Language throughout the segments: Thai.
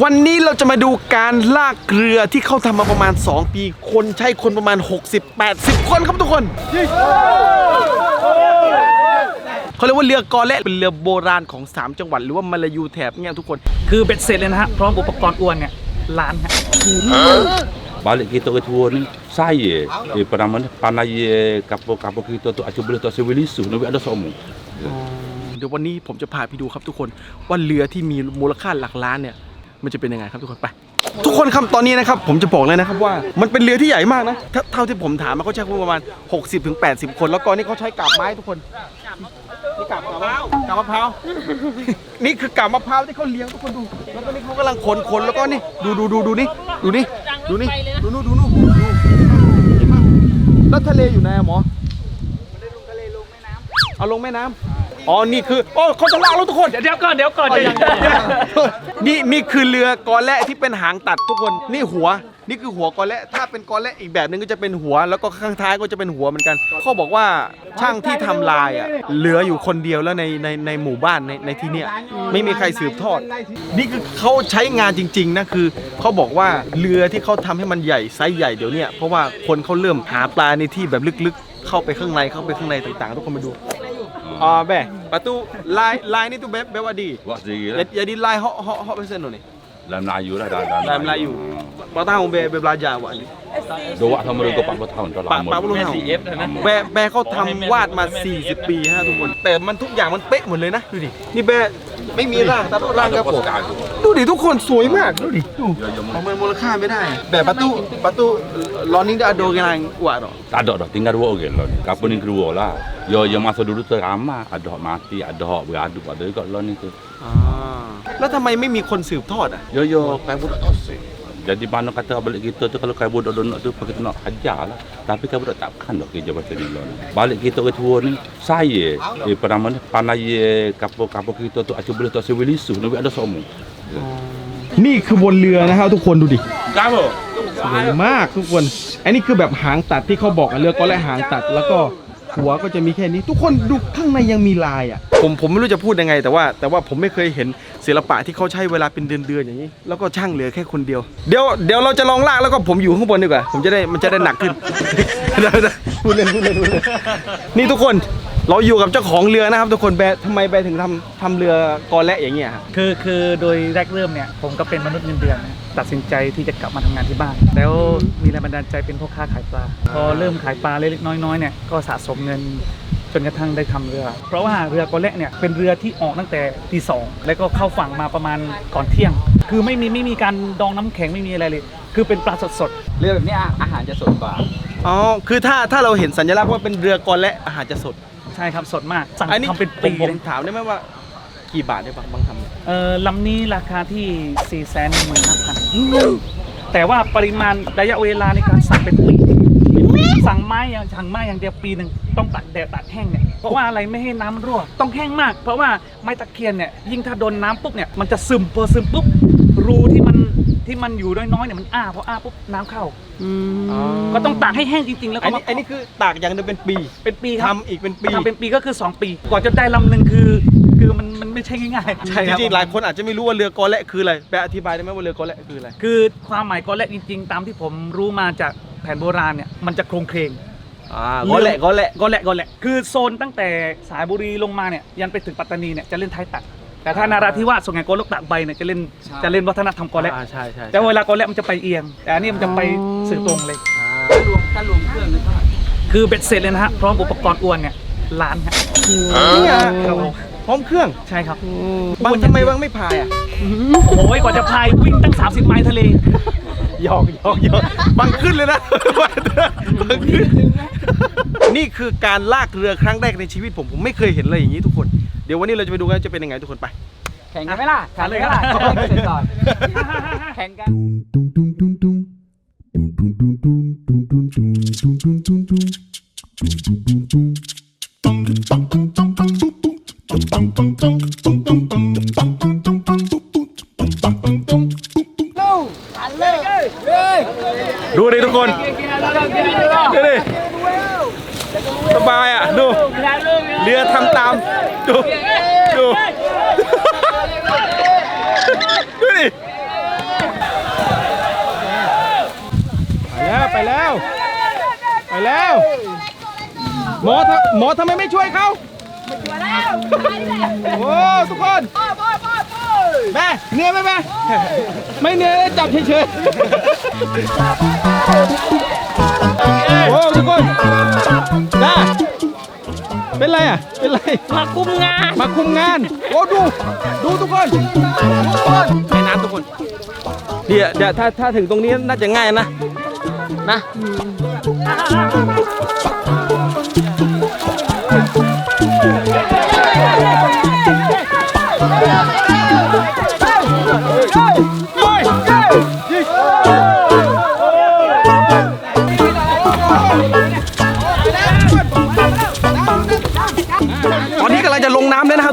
วันนี้เราจะมาดูการลากเรือที่เขาทำมาประมาณ 2 ปี คนใช้คนประมาณ 60-80 คนครับทุกคน เขาเรียกว่าเรือกอและเป็นเรือโบราณของ 3 จังหวัดหรือว่ามาลายูแถบเนี่ยทุกคน คือเบ็ดเสร็จเลยนะฮะ พร้อมอุปกรณ์อวนเนี่ยล้านฮะ Balik kita ke tua ni Saya eh, Pernah mana Panai eh, kapal-kapal kita tu Acuk boleh tak sewa lisu Nabi ada semua เดี๋ยววันนี้ผมจะพาไปดูครับทุกคนว่าเรือที่มีมูลค่าหลักล้านเนี่ย มันจะเป็นยังไงครับทุกคนไป ทุกคนครับตอนนี้นะครับผมจะบอกเลยนะครับว่ามันเป็นเรือที่ใหญ่มากนะถ้าเท่าที่ผมถามมาเขาใช้คนประมาณ 60-80ถึง80 คน แล้วก็นี่เขาใช้กาบไม้ทุกคนนี่กาบมะพร้าวกาบมะพร้าว นี่คือกาบมะพร้าวที่เขาเลี้ยงทุกคนดู แล้วก็นี่เขากำลังขนขนแล้วก็นี่ดูดูดูดูนี่ดูนี่ดูนี่ดูนู่นดูนู่นดูแล้วทะเลอยู่ไหนอะหมอเอาลงแม่น้ำ อ๋อ นี่คือ โอ้เขาจะลากแล้วทุกคน เดี๋ยวเดี๋ยวก่อนเดี๋ยวก่อนเดี๋ยวนี่นี่คือเรือกอและที่เป็นหางตัดทุกคน นี่หัว นี่คือหัวกอและถ้าเป็นกอและอีกแบบหนึงก็จะเป็นหัว แล้วก็ข้างท้ายก็จะเป็นหัวเหมือนกัน เขาบอกว่าช่างที่ทำลายอะ เหลืออยู่คนเดียวแล้วในในในหมู่บ้านในในที่เนี้ยไม่มีใครสืบทอด นี่คือเขาใช้งานจริงๆนะคือเขาบอกว่าเรือที่เขาทำให้มันใหญ่ไซส์ใหญ่เดี๋ยวเนี้ยเพราะว่าคนเขาเริ่มหาปลาในที่แบบลึกๆ เข้าไปข้างในเข้าไปข้างในต่างๆ ทุกคนมาดูอ่าแบ ปะตูลายลายนี่ tu be be wadi Buat sendiri lah jadi lay hok hok hok pasal ni Dalam Melayu lah Dalam, dalam Melayu berapa tahun be be belajar awak ni Dua sama dengan 40 tahun Dah ปะ lama ปะปะรู้เท่าแบแบเขาทำวาดมา 40 ปีฮะทุกคน แต่มันทุกอย่างมันเป๊ะหมดเลยนะ ดูดิ นี่แบไม่มีร่างแต่ร่างกระโปรง ดิทุกคนสวยมากดูดิดูประเมินมูลค่าไม่ได้ แบบประตูประตูลอนิ่งได้อโดกันอวดหรออดดอกติงกันวัวเกลอนี่กับนี่คือวัวล่ะยอยมาสะดุดสรามาอดดอกมาตีอดดอกเบื่อดูกว่าเดี๋ยวก็ลอนิ่งคือแล้วทำไมไม่มีคนสืบทอดอะยอยใครพูดทอดสิ Jadi mana kata balik kita tu kalau kaya budak donat tu pakai nak hajar lah. Tapi kaya budak takkan nak kerja macam ni lah. Balik kita orang tua ni, saya, eh, pernah mana, panai kapal-kapal kita tu asyik boleh tak sewilisu, nabi ada semua. นี่คือบนเรือนะครับทุกคนดูดิ Kamu? สวยมากทุกคน อันนี้คือแบบหางตัดที่เขาบอกอะเรือก็และหางตัดแล้วก็หัวก็จะมีแค่นี้ ทุกคนดูข้างในยังมีลายอะผมผมไม่รู้จะพูดยังไง แต่ว่าแต่ว่าผมไม่เคยเห็นศิลปะที่เขาใช้เวลาเป็นเดือนๆอย่างนี้ แล้วก็ช่างเหลือแค่คนเดียว เดี๋ยวเดี๋ยวเราจะลองลากแล้วก็ผมอยู่ข้างบนดีกว่า ผมจะได้มันจะได้หนักขึ้นเดี๋ยวๆพูดเล่นพูดเล่นพูดเล่นนี่ทุกคน เราอยู่กับเจ้าของเรือนะครับทุกคนแบร์ทำไมแบร์ถึงทำทำเรือกอและอย่างเงี้ยครับคือคือโดยแรกเริ่มเนี่ยผมก็เป็นมนุษย์เงินเดือนนะตัดสินใจที่จะกลับมาทำงานที่บ้าน แล้วมีแรงบันดาลใจเป็นพ่อค้าขายปลา พอเริ่มขายปลาเล็กๆน้อยๆเนี่ยก็สะสมเงินจนกระทั่งได้ทำเรือ เพราะว่าเรือกอเละเนี่ยเป็นเรือที่ออกตั้งแต่ตีสองแล้วก็เข้าฝั่งมาประมาณก่อนเที่ยง คือไม่มีไม่มีการดองน้ำแข็งไม่มีอะไรเลย คือเป็นปลาสดๆเรือแบบนี้อาอาหารจะสดกว่าอ๋อคือถ้าถ้าเราเห็นสัญลักษณ์ว่าเป็นเรือกอและอาหารจะสด ใช่ครับสดมากสั่งอันนี้ทำเป็นผปีมผมเลยถามได้ไหมว่า กี่บาทได้บ้างบางทำเออลำนี้ราคาที่4ี่แสนหนึ่งหมื่นห้าพันแต่ว่าปริมาณระยะเวลาในการสั่งเป็นปีสั่งไม้อย่างสั่งไม้อย่างเดียวปีหนึ่งต้องตัดแดดตัดแห้งเนี่ยเพราะว่าอะไรไม่ให้น้ำรั่ว ต้องแห้งมาก เพราะว่าไม้ตะเคียนเนี่ยยิ่งถ้าโดนน้ำปุ๊บเนี่ยมันจะซึมพอซึมปุ๊บ รูที่มันที่มันอยู่น้อยๆเนี่ยมันอ้าพออ้าปุ๊บน้ำเข้า ก็ต้องตากให้แห้งจริงๆ แล้วอัก็นมานี้อันนี้คือตากอย่างเดียวเป็นปีเป็นปีครับทำอีกเป็นปี ทำเป็นปีก็คือ 2 ปี กว่าจะได้ลำหนึ่งคือคือมันมันไม่ใช่ง่ายๆใช่จครับริงๆ หลายคนอาจจะไม่รู้ว่าเรือกอและคืออะไรแปลอธิบายได้ไหมว่าเรือกอและคืออะไร คือความหมายกอแรกจริง ๆ ตามที่ผมรู้มาจากแผนโบราณเนี่ยมันจะโครงเครง อ่ากอและกอและ กอแหละกอแหละ คือโซนตั้งแต่สายบุรีลงมาเนี่ยยันไปถึงปัตตานีเนี่ยจะเล่นท้ายตัด แต่ถ้านาราธิวาสส่วนใหญ่โกลกตากใบเนี่ยจะเล่นใช่ จะเล่นวัฒนธรรมกอแหละอ่าใช่ใช่แต่เวลากอแหละมันจะไปเอียง แต่อันนี้มันจะไปสื่อตรงเลยถ้ารวมถ้ารวมเครื่องนี่เท่าไหร่คือเบ็ดเสร็จเลยนะฮะพร้อมอุปกรณ์อวนเนี่ยล้านฮะนี่อะครับผมพร้อมเครื่องใช่ครับ บางทำไมบางไม่พายอะโอ้โหกว่าจะพายวิ่งตั้ง 30 ไมล์ทะเล หยอกหยอกหยอกบางขึ้นเลยนะบางขึ้น นี่คือการลากเรือครั้งแรกในชีวิตผมผมไม่เคยเห็นเลยอย่างนี้ทุกคน เดี๋ยววันนี้เราจะไปดูกันจะเป็นยังไงทุกคนไป แข่งกันไหมล่ะแข่งกันไล่ะแข่งกัก่อนแข่งกัน ดูดิทุกคนดูดิ สบายอะ ดูเรือทำตาม ดูดูดูดิไปแล้วไปแล้ว ไปแล้วหมอทำหมอทำไมไม่ช่วยเขาโอ้ทุกคนแม่เนื้อไหมแม่ไม่เนื้อจับเฉยๆโอ้ทุกคน ไรอะ เป็นไร มาคุมงาน มาคุมงาน โอ้ดู ดูทุกคนทุกคนในน้ำทุกคน เดี๋ยวเดี๋ยวถ้าถ้าถึงตรงนี้น่าจะง่ายนะ นะ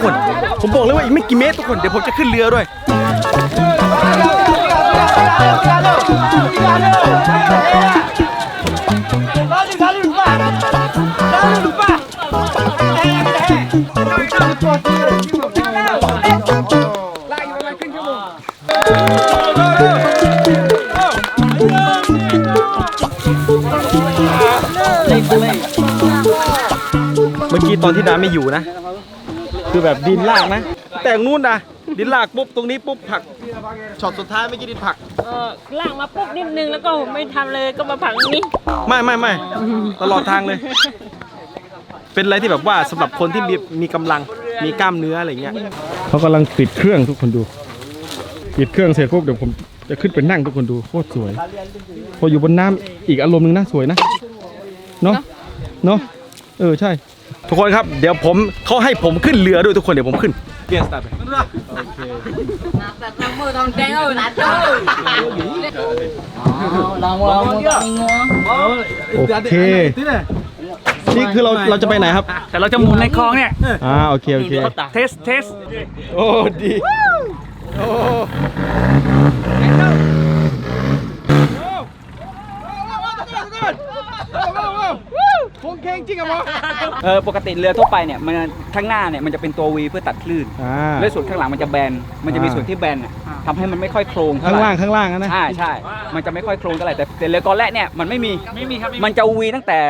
กคน ผมบอกเลยว่าอีกไม่กี่เมตรทุกคน เดี๋ยวผมจะขึ้นเรือด้วย เมื่อกี้ตอนที่ดาไม่อยู่นะ คือแบบดินลากนะ แต่นู่นนะดินลากปุ๊บตรงนี้ปุ๊บผลักช็อตสุดท้ายเมื่อกี้ดินผลักเออล่างมาปุ๊บนิดนึงแล้วก็ไม่ทำเลยก็มาผังนี้ไม่ไม่ไม่ตลอดทางเลย เป็นอะไรที่แบบว่าสำหรับคนที่มีมีกำลังมีกล้ามเนื้ออะไรเงี้ยเขากำลังติดเครื่องทุกคนดูติดเครื่องเสร็จปุ๊บเดี๋ยวผมจะขึ้นไปนั่งทุกคนดูโคตรสวย พออยู่บนน้ำอีกอารมณ์หนึงนะสวยนะเนาะเนาะเออใช่ ทุกคนครับเดี๋ยวผมเขาให้ผมขึ้นเรือด้วยทุกคนเดี๋ยวผมขึ้นเปลี่ยนสไตล์ไปมือทองแดงเออหนาเจ้าลองลองมือตองงัวโอเคนี่คือเราเราจะไปไหนครับ แต่เราจะหมุนในคลองเนี่ยอ่าโอเคโอเคเทสเทสโอ้ดีโอ้ คงเข่งจริงอะหมอเออปกติเรือทั่วไปเนี่ยมันข้างหน้าเนี่ยมันจะเป็นตัววีเพื่อตัดคลื่นอ่า และส่วนข้างหลังมันจะแบนมันจะมีอ่า ส่วนที่แบนอะทำให้มันไม่ค่อยโครงข้างเท่ไหร่ ล่างข้างล่างนะใช่ใช่ มันจะไม่ค่อยโครงเท่าไหร่แต่แต่เรือกอแรกเนี่ยมันไม่มี ไม่มีครับมันจะวีตั้งแต่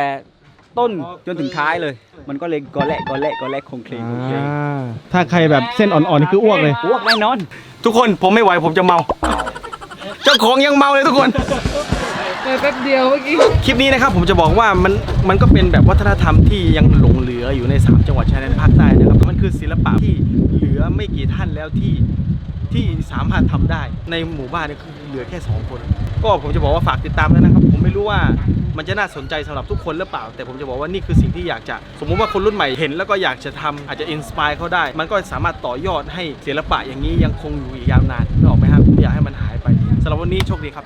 ต้นจนถึงท้ายเลย มันก็เลยกอแรกกอแรกกอแรกโครงเคลงโครงเคลงอ่า ถ้าใครแบบเส้นอ่อนๆนี่คืออ้วกเลย อ้วกแน่นอน ทุกคนผมไม่ไหวผมจะเมา เจ้าของยังเมาเลยทุกคน แป๊บเดียวเมื่อกี้ คลิปนี้นะครับผมจะบอกว่ามันมันก็เป็นแบบวัฒนธรรมที่ยังหลงเหลืออยู่ใน 3 จังหวัดชายแดนภาคใต้นะครับมันคือศิลปะที่เหลือไม่กี่ท่านแล้วที่ที่สามารถทำได้ในหมู่บ้านเนี่ยคือเหลือแค่ 2 คน ก็ผมจะบอกว่าฝากติดตามแล้วนะครับ ผมไม่รู้ว่ามันจะน่าสนใจสำหรับทุกคนหรือเปล่า แต่ผมจะบอกว่านี่คือสิ่งที่อยากจะ สมมุติว่าคนรุ่นใหม่เห็นแล้วก็อยากจะทำอาจจะอินสปายเขาได้ มันก็สามารถต่อยอดให้ศิลปะอย่างนี้ยังคงอยู่อีกยาวนานนึกออกไหมครับผมอยากให้มันหายไปสำหรับวันนี้โชคดีครับ